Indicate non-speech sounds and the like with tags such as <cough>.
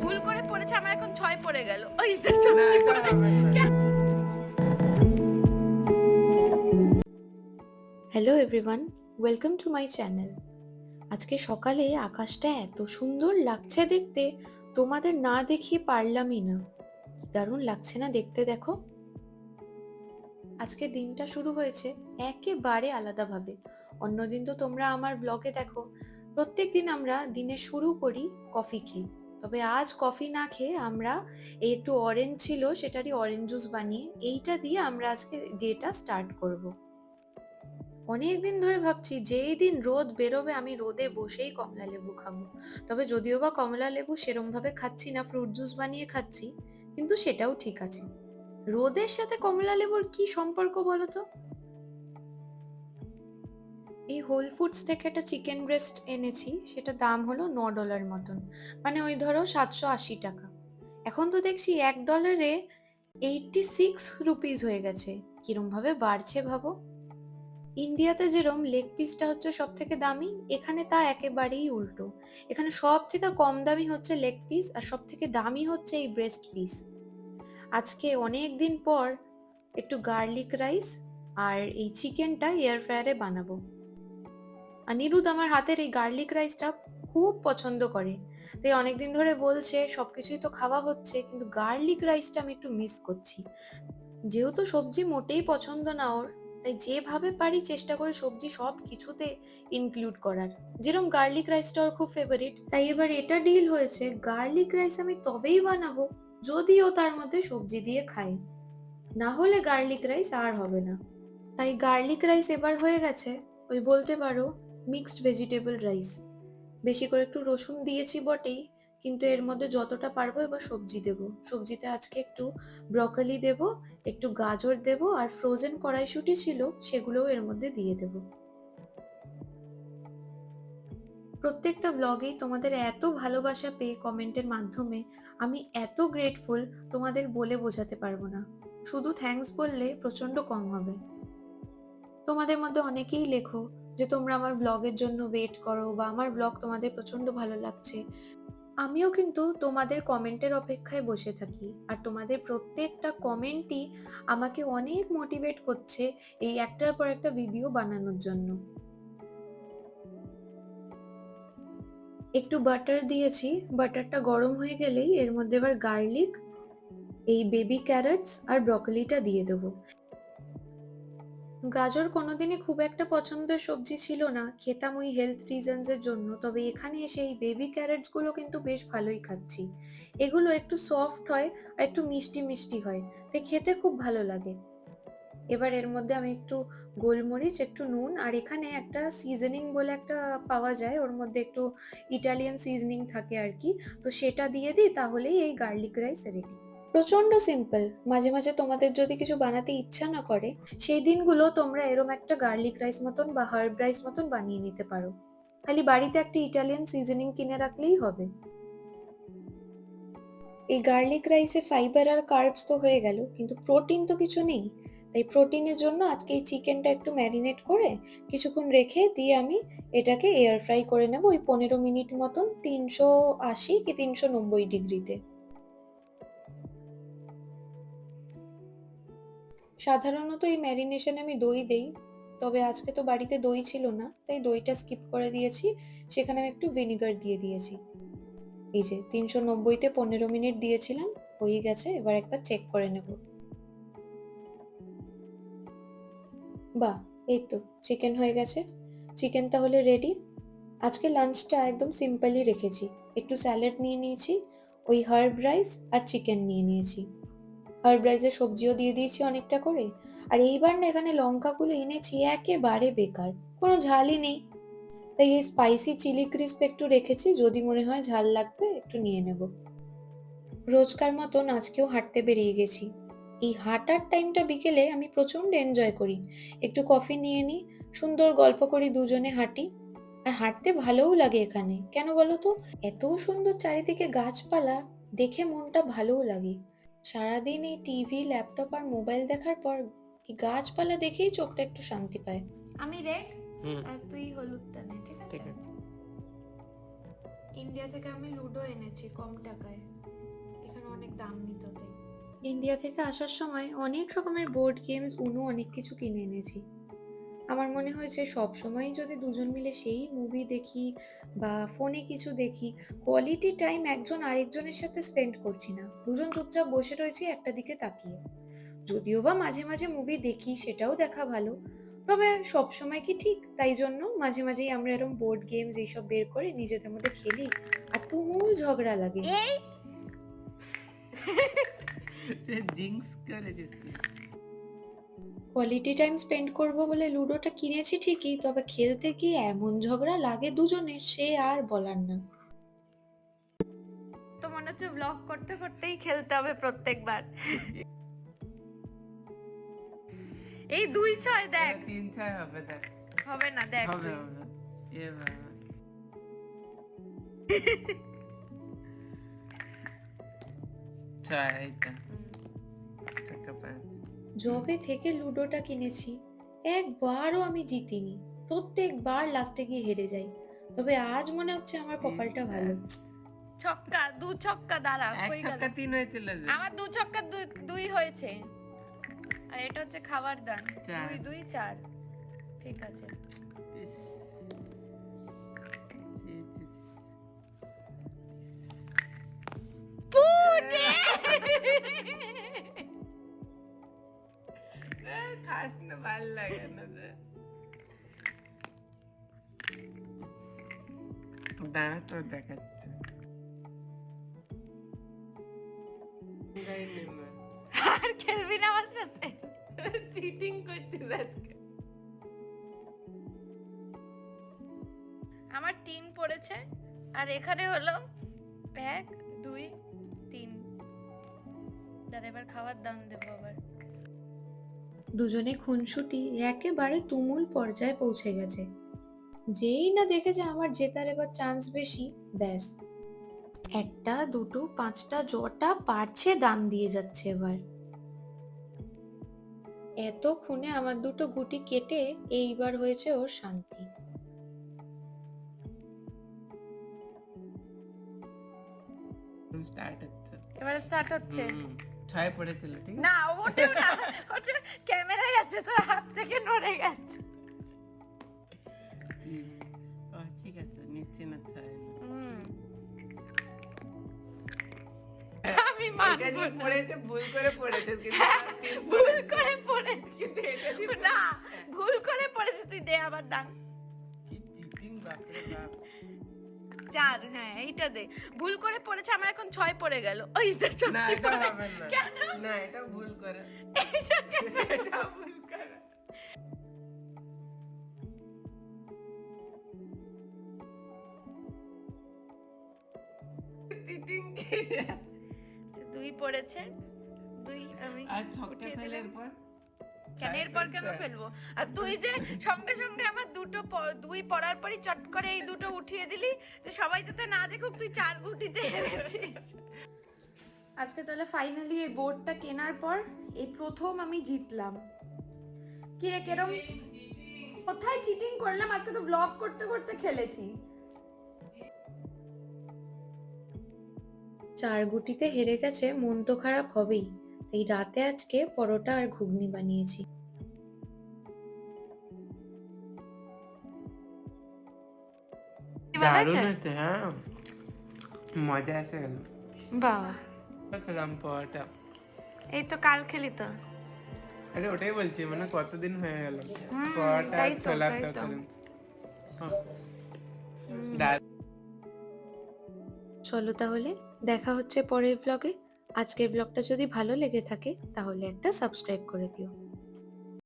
ভুল করে পড়েছে আমার এখন ছয় পড়ে গেল। ওই সত্যি hello everyone welcome to my channel আজকে সকালে আকাশটা এত সুন্দর লাগছে দেখতে তোমাদের না দেখিয়ে পারলামই না। কি দারুণ লাগছে না দেখতে দেখো। আজকে দিনটা শুরু হয়েছে একেবারে আলাদাভাবে। অন্যদিন তো তোমরা আমার ব্লগে দেখো। প্রত্যেক দিন আমরা দিনে শুরু করি কফি খেয়ে। তবে আজ কফি না খেয়ে আমরা এই একটু অরেঞ্জ ছিল, সেটারই অরেঞ্জ জুস বানিয়ে এইটা দিয়ে আমরা আজকে ডেটা স্টার্ট করব। অনেক দিন ধরে ভাবছি যেই দিন রোদ বেরোবে আমি রোদে বসেই কমলা লেবু খাব। তবে যদিও বা কমলা লেবু সেরম ভাবে খাচ্ছি না ফ্রুট জুস বানিয়ে খাচ্ছি, কিন্তু সেটাও ঠিক আছে। রোদের সাথে কমলা লেবুর কি সম্পর্ক বলো তো এই হোল ফুডস থেকে একটা চিকেন ব্রেস্ট এনেছি সেটা দাম হলো ন ডলার মতন। মানে ওই ধরো সাতশো আশি টাকা। এখন তো দেখছি এক ডলারে এইটটি সিক্স রুপিস হয়ে গেছে। কিরম ভাবে বাড়ছে ভাবো? ইন্ডিয়াতে যেরম লেগ পিসটা হচ্ছে সব থেকে দামি, এখানে তা একেবারেই উল্টো। এখানে সব থেকে কম দামি হচ্ছে লেগ পিস আর সব থেকে দামি হচ্ছে এই ব্রেস্ট পিস আজকে অনেক দিন পর একটু গার্লিক রাইস আর এই চিকেনটা এয়ার ফ্রায়ারে বানাবো। অনিরুদ্ধ আমার হাতের এই গার্লিক রাইসটা খুব পছন্দ করে। তাই অনেকদিন ধরে বলছে, সবকিছুই তো খাওয়া হচ্ছে, কিন্তু গার্লিক রাইসটা আমি একটু মিস করছি। যেহেতু সবজি মোটেই পছন্দ না ওর, তাই যেভাবে পারি চেষ্টা করে সবজি সব কিছুতে ইনক্লুড করার। যেরকম গার্লিক রাইসটা ওর খুব ফেভারিট তাই এবার এটা ডিল হয়েছে, গার্লিক রাইস আমি তবেই বানাবো যদিও তার মধ্যে সবজি দিয়ে খাই। না হলে গার্লিক রাইস আর হবে না। তাই গার্লিক রাইস এবার হয়ে গেছে। ওই বলতে পারো, মিক্সড ভেজিটেবল রাইস। বেশি করে একটু রসুন দিয়েছি বটেই, কিন্তু এর মধ্যে যতটা পারব এবার সবজি দেব। সবজিতে আজকে একটু ব্রকলি দেব, একটু গাজর দেব আর ফ্রোজেন কড়াইশুঁটি ছিল, সেগুলোও এর মধ্যে দিয়ে দেব। প্রত্যেকটা ব্লগেই তোমাদের এত ভালোবাসা পেয়ে কমেন্টের মাধ্যমে আমি এত গ্রেটফুল তোমাদের বলে বোঝাতে পারব না। শুধু থ্যাঙ্কস বললে প্রচণ্ড কম হবে। তোমাদের মধ্যে অনেকেই লেখো যে, তোমরা আমার ব্লগের জন্য ওয়েট করো বা আমার ব্লগ তোমাদের প্রচণ্ড ভালো লাগছে। আমিও কিন্তু তোমাদের কমেন্টের অপেক্ষায় বসে থাকি আর তোমাদের প্রত্যেকটা কমেন্টই আমাকে অনেক মোটিভেট করছে এই একটার পর একটা ভিডিও বানানোর জন্য। একটু বাটার দিয়েছি। বাটারটা গরম হয়ে গেলেই এর মধ্যে এবার গার্লিক এই বেবি ক্যারটস আর ব্রকলিটা দিয়ে দেবো। গাজর কোনোদিনই খুব একটা পছন্দের সবজি ছিল না। খেতাম ওই হেলথ রিজনস এর জন্য। তবে এখানে এসে এই বেবি ক্যারেটসগুলো কিন্তু বেশ ভালোই খাচ্ছি। এগুলো একটু সফট হয় আর একটু মিষ্টি মিষ্টি হয়। তাই খেতে খুব ভালো লাগে। এবার এর মধ্যে আমি একটু গোলমরিচ, একটু নুন আর এখানে একটা সিজনিং বলে একটা পাওয়া যায়। ওর মধ্যে একটু ইটালিয়ান সিজনিং থাকে আর কি। তো সেটা দিয়ে দিই, তাহলেই এই গার্লিক রাইস রেডি প্রচণ্ড সিম্পল মাঝে মাঝে তোমাদের যদি কিছু বানাতে ইচ্ছা না করে, সেই দিনগুলো তোমরা এরম একটা গার্লিক রাইস মতন বা হার্ব রাইস মতন বানিয়ে নিতে পারো। খালি বাড়িতে একটা ইটালিয়ান সিজনিং কিনে রাখলেই হবে। এই গার্লিক রাইসে ফাইবার আর কার্বস তো হয়ে গেল, কিন্তু প্রোটিন তো কিছু নেই। তাই প্রোটিনের জন্য আজকে এই চিকেনটা একটু ম্যারিনেট করে কিছুক্ষণ রেখে দিয়ে আমি এটাকে এয়ার ফ্রাই করে নেব ওই পনেরো মিনিট মতন, তিনশো আশি কি তিনশো নব্বই ডিগ্রিতে। সাধারণত এই ম্যারিনেশনে আমি দই দেই, তবে আজকে তো বাড়িতে দই ছিল না, তাই দইটা স্কিপ করে দিয়েছি, সেখানে আমি একটু ভিনিগার দিয়ে দিয়েছি। এই যে, তিনশো নব্বইতে পনেরো মিনিট দিয়েছিলাম, হয়ে গেছে, এবার একবার চেক করে নেব। বাহ, এই তো চিকেন হয়ে গেছে। চিকেন তাহলে রেডি আজকে লাঞ্চটা একদম সিম্পলই রেখেছি। একটু স্যালাড নিয়ে নিয়েছি, ওই হার্ব রাইস আর চিকেন নিয়ে নিয়েছি। হার্ব রাইসের সবজিও দিয়ে দিয়েছি অনেকটা করে। আর এইবার না এখানে লঙ্কাগুলো এনেছি, একেবারে বেকার। কোনো ঝালই নেই। তাই এই স্পাইসি চিলি ক্রিস্প একটু রেখেছি, যদি মনে হয় ঝাল লাগবে একটু নিয়ে নেব। রোজকার মতন আজকেও হাঁটতে বেরিয়ে গেছি। এই হাঁটার টাইমটা বিকেলে আমি প্রচণ্ড এনজয় করি। একটু কফি নিয়ে নিই সুন্দর গল্প করি দুজনে হাঁটি। আর হাঁটতে ভালোও লাগে এখানে। কেন বলো তো? এত সুন্দর চারিদিকে গাছপালা দেখে মনটা ভালোও লাগে। সারাদিন এই টিভি ল্যাপটপ আর মোবাইল দেখার পর এই গাছপালা দেখেই চোখটা একটু শান্তি পায়। আমি রেড হুম। আর তুই হলুদটা নে ঠিক আছে? ঠিক আছে। ইন্ডিয়া থেকে আমি লুডো এনেছি কম টাকায়। এখানে অনেক দাম নিত তাই ইন্ডিয়া থেকে আসার সময় অনেক রকমের বোর্ড গেমস উনো অনেক কিছু কিনে এনেছি। আমার মনে হয়েছে সব সময় যদি দুজন মিলে সেই মুভি দেখি বা ফোনে কিছু দেখি কোয়ালিটি টাইম একজন আরেকজনের সাথে স্পেন্ড করছি না। দুজন চুপচাপ বসে রয়েছি একটা দিকে তাকিয়ে। যদিও বা মাঝে মাঝে মুভি দেখি, সেটাও দেখা ভালো। তবে সব সময় কি ঠিক? তাই জন্য মাঝে মাঝেই আমরা এরকম বোর্ড গেমস এইসব বের করে নিজেদের মধ্যে খেলি, আর তুমুল ঝগড়া লাগে। <laughs> জিংস করেছিস তুই। কোয়ালিটি টাইম স্পেন্ড করব বলে লুডোটা কিনেছি ঠিকই তবে খেলতে গিয়ে এমন ঝগড়া লাগে দুজনের সে আর বলার না। তো মনে হচ্ছে ব্লগ করতে করতেই খেলতে হবে প্রত্যেকবার। এই দুই ছয় দেখ। তিন ছয় হবে দেখ। হবে না দেখ হবে। হবে। এ বাবা <laughs> ছয় এই তো। চাকা পাঁচ জবে থেকে লুডোটা কিনেছি। একবারও আমি জিতিনি। প্রত্যেকবার লাস্টে গিয়ে হেরে যাই। তবে আজ মনে হচ্ছে আমার কপালটা ভালো। ছক্কা দু ছক্কা দাঁড়া এক ছক্কা তিন হয়েছিল আমার দু ছক্কা দুই হয়েছে। আর এটা হচ্ছে খাবার দান। দুই দুই চার। ঠিক আছে। পুটে! ভালো লাগে না দাঁড়া তো দেখাচ্ছে। আর খেলবি না আমার সাথে? চিটিং করছিস আজকে। আমার তিন পড়েছে আর এখানে হলো এক দুই তিন। দাঁড়া এবার খাবার দান দেবো আবার। দুজনে খুনসুটি একেবারে তুমুল পর্যায়ে পৌঁছে গেছে। যেই না দেখেছে আমার জেতার এবার চান্স বেশি ব্যাস। একটা দুটো পাঁচটা জটা পারছে দান দিয়ে যাচ্ছে এবার। এত খুনে আমার দুটো গুটি কেটে এইবার হয়েছে ওর শান্তি। স্টার্ট হচ্ছে। এবারে স্টার্ট হচ্ছে। ছয় পড়েছিল ঠিক না ওঠেও না। ওটা পড়েছে ভুল করে পড়েছে হ্যাঁ, ভুল করে পড়েছি। না ভুল করে পড়েছি তুই দে আবার দান। কি চিটিং বাপরে বাপ। চার হ্যাঁ এইটা দে। ভুল করে পড়েছে আমার এখন ছয় পড়ে গেল। ওই তো সত্যি পড়ে কেন? না এটা ভুল করে। এটা ভুল করে। চিটিং দুই পড়েছে। দুই আমি আর উঠিয়ে ফেলের। পর কেন এরপর কেন ফেলব? আর তুই যে সঙ্গে সঙ্গে আমার দুটো দুই পড়ার পরই চট করে এই দুটো উঠিয়ে দিলি যে সবাই যাতে না দেখুক তুই চার গুটিতে হেরেছিস। আজকে তাহলে ফাইনালি এই বোর্ডটা কেনার পর এই প্রথম আমি জিতলাম। কি রে কেরম কোথায় চিটিং করলাম? আজকে তো ব্লগ করতে করতে খেলেছি। চার গুটিতে হেরে গেছে মন তো খারাপ হবেই। তাই রাতে আজকে পরোটা আর ঘুগনি বানিয়েছি। দারুণ হ্যাঁ। মজা এসে গেল। বাবা খেলাম পরোটা। এই তো কাল খেলি তো। আরে ওটাই বলছি মানে কতদিন হয়ে গেল? পরোটা ছোলার তরকারি হ্যাঁ। চলো তাহলে, দেখা হচ্ছে পরের ব্লগে আজকের ব্লগটা যদি ভালো লেগে থাকে, তাহলে একটা সাবস্ক্রাইব করে দিও।